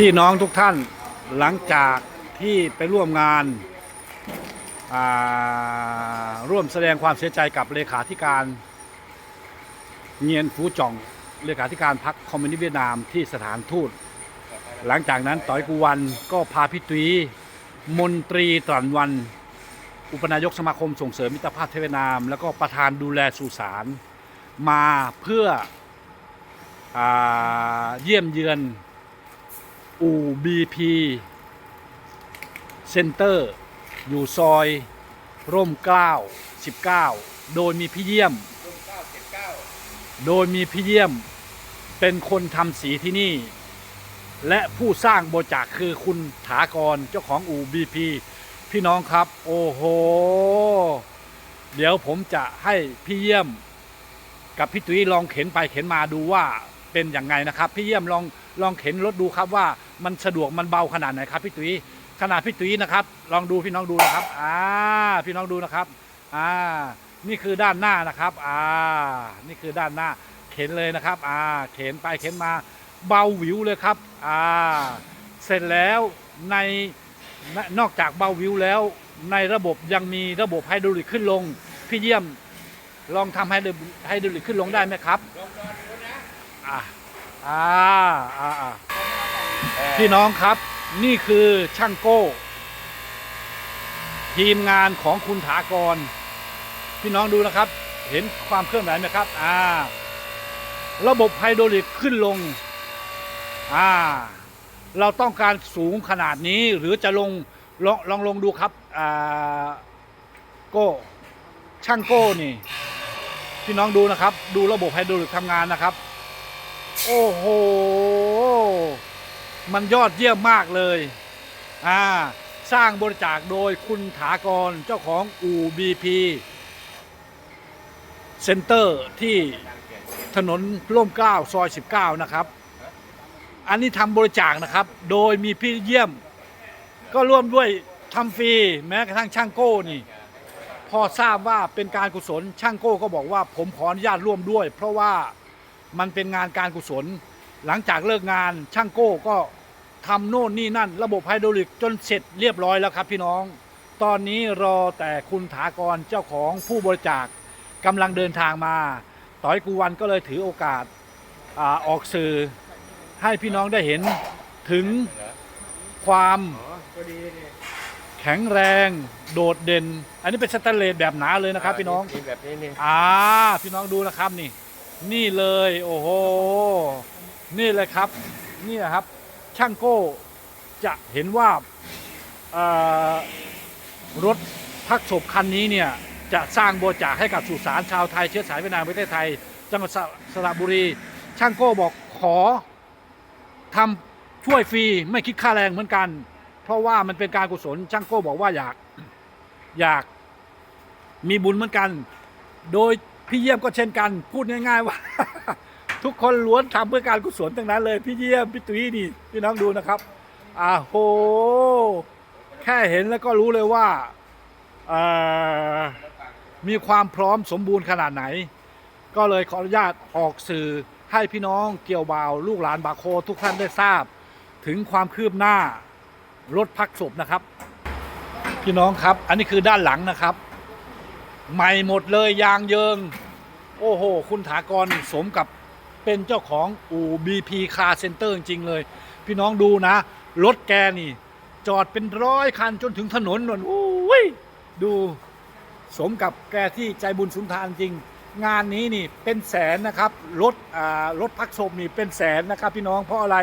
พี่น้องทุกท่านหลังจากที่ไปร่วมงานาร่วมแสดงความเสียใจกับเลขาธิการเงียนฟูจ่องเลขาธิการพรรคคอมมิวนิสต์เวียดนามที่สถานทูต หลังจากนั้นต่อยกูวันก็พาพี่ตุยมนตรีตรันวัน อุปนายกสมาคมส่งเสริมมิตรภาพเทเวียดนาม แล้วก็ประธานดูแลสุสานมาเพื่ออเยี่ยมเยือน อูบีพีเซ็นเตอร์ อยู่ซอย ร่มเกล้า19 โดยมีพี่เยี่ยมโดยมีพี่เยี่ยมเป็นคนทำสีที่นี่ และผู้สร้างโบจากคือคุณถากรเจ้าของอูบีพีพี่น้องครับ โอ้โห เดี๋ยวผมจะให้พี่เยี่ยม กับพี่ตุ้ยลองเข็นไปเข็นมาดูว่าเป็นอย่างไงนะครับ พี่เยี่ยมลอง ลองเข็นรถดูครับว่ามันสะดวกมันเบาขนาดไหนครับพี่ตุ้ยขนาดพี่ตุ้ยนะครับ ลองดูพี่น้องดูนะครับอ่าพี่น้องดูนะครับอ่านี่คือด้านหน้านะครับอ่านี่คือด้านหน้าเข็นเลยนะครับอ่าเข็นไปเข็นมาเบาหวิวเลยครับอ่าเสร็จแล้วในนอกจากเบาหวิวแล้ว ในระบบยังมีระบบไฮดรอลิกขึ้นลง พี่เยี่ยมลองทำให้ดูให้ดูลิกขึ้นลงได้ไหมครับอ่า อ่าอ่าอ่าพี่น้องครับนี่คือช่างโก้ ทีมงานของคุณถากร พี่น้องดูนะครับ เห็นความเคลื่อนไหวไหมครับอ่าระบบไฮดรอลิกขึ้นลงอ่าเราต้องการสูงขนาดนี้หรือจะลงลองลองลงดูครับอ่าโก้ช่างโก้นี่ พี่น้องดูนะครับ ดูระบบไฮดรอลิกทำงานนะครับ โอ้โห มันยอดเยี่ยมมากเลย อ่า สร้างบริจาคโดยคุณถากรเจ้าของอูบีพีเซ็นเตอร์ที่ถนนร่มเกล้าซอย 19 นะครับ อันนี้ทำบริจาคนะครับ โดยมีพี่เยี่ยม ก็ร่วมด้วยทำฟรีแม้กระทั่งช่างโก้นี่ พอทราบว่าเป็นการกุศลช่างโก้ก็บอกว่าผมขออนุญาตร่วมด้วย เพราะว่า มันเป็นงานการกุศล หลังจากเลิกงานช่างโก้ก็ทำโน่นนี่นั่น ระบบไฮดรอลิกจนเสร็จเรียบร้อยแล้วครับพี่น้อง ตอนนี้รอแต่คุณถากรเจ้าของผู้บริจาคกำลังเดินทางมา ต่อยกูวันก็เลยถือโอกาสอาออกสื่อให้พี่น้องได้เห็นถึงความแข็งแรงโดดเด่น อันนี้เป็นสแตนเลสแบบหนาเลยนะครับ พี่น้องมีแบบนี้นี่อ่าพี่น้องดูนะครับนี่ นี่เลย โอ้โห นี่เลยครับ นี่นะครับ ช่างโก้จะเห็นว่ารถพักศพคันนี้เนี่ยจะสร้างโบริจาให้กับสุสานชาวไทยเชื้อสายเวียดนามประเทศไทย จังหวัดสระสระบุรี ช่างโก้บอกขอทำช่วยฟรีไม่คิดค่าแรงเหมือนกัน เพราะว่ามันเป็นการกุศลช่างโก้บอกว่าอยากอยากมีบุญเหมือนกัน โดย พี่เยี่ยมก็เช่นกันพูดง่ายๆว่า ทุกคนล้วนทำเพื่อการกุศลทั้งนั้นเลยพี่เยี่ยมพี่ตุ้ยนี่พี่น้องดูนะครับอ่าโหแค่เห็นแล้วก็รู้เลยว่าเออมีความพร้อมสมบูรณ์ขนาดไหน ก็เลยขออนุญาตออกสื่อให้พี่น้องเกี่ยวบ่าวลูกหลานบาโคทุกท่านได้ทราบ ถึงความคืบหน้ารถพักศพนะครับ พี่น้องครับ อันนี้คือด้านหลังนะครับ ใหม่หมดเลยยางเยิง โอ้โห คุณถากรนี่สมกับเป็นเจ้าของอู่ BP Car Center จริงเลย พี่น้องดูนะ รถแกนี่ จอดเป็นร้อยคันจนถึงถนนนนโอ้ยดูสมกับแกที่ใจบุญสุนทานจริง งานนี้นี่เป็นแสนนะครับ รถอ่ารถพักศพนี่เป็นแสนนะครับ พี่น้องเพราะอะไร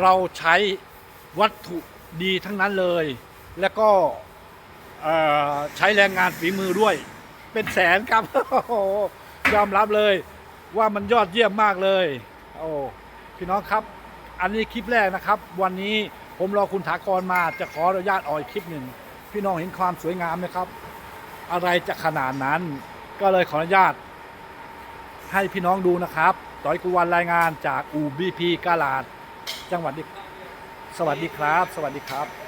เราใช้วัตถุดีทั้งนั้นเลย แล้วก็อ่อใช้แรงงานฝีมือด้วย เป็นแสนครับโอ้โหยอมรับเลย ว่ามันยอดเยี่ยมมากเลย โอ้พี่น้องครับ อันนี้คลิปแรกนะครับ วันนี้ผมรอคุณถากรมาจะขออนุญาตออกอีกคลิปหนึ่งพี่น้องเห็นความสวยงามไหมครับ อะไรจะขนาดนั้น ก็เลยขออนุญาต ให้พี่น้องดูนะครับต่อยกุวันรายงานจากอูบีพีกาลาด จังหวัดสวัสดีครับ สวัสดีครับ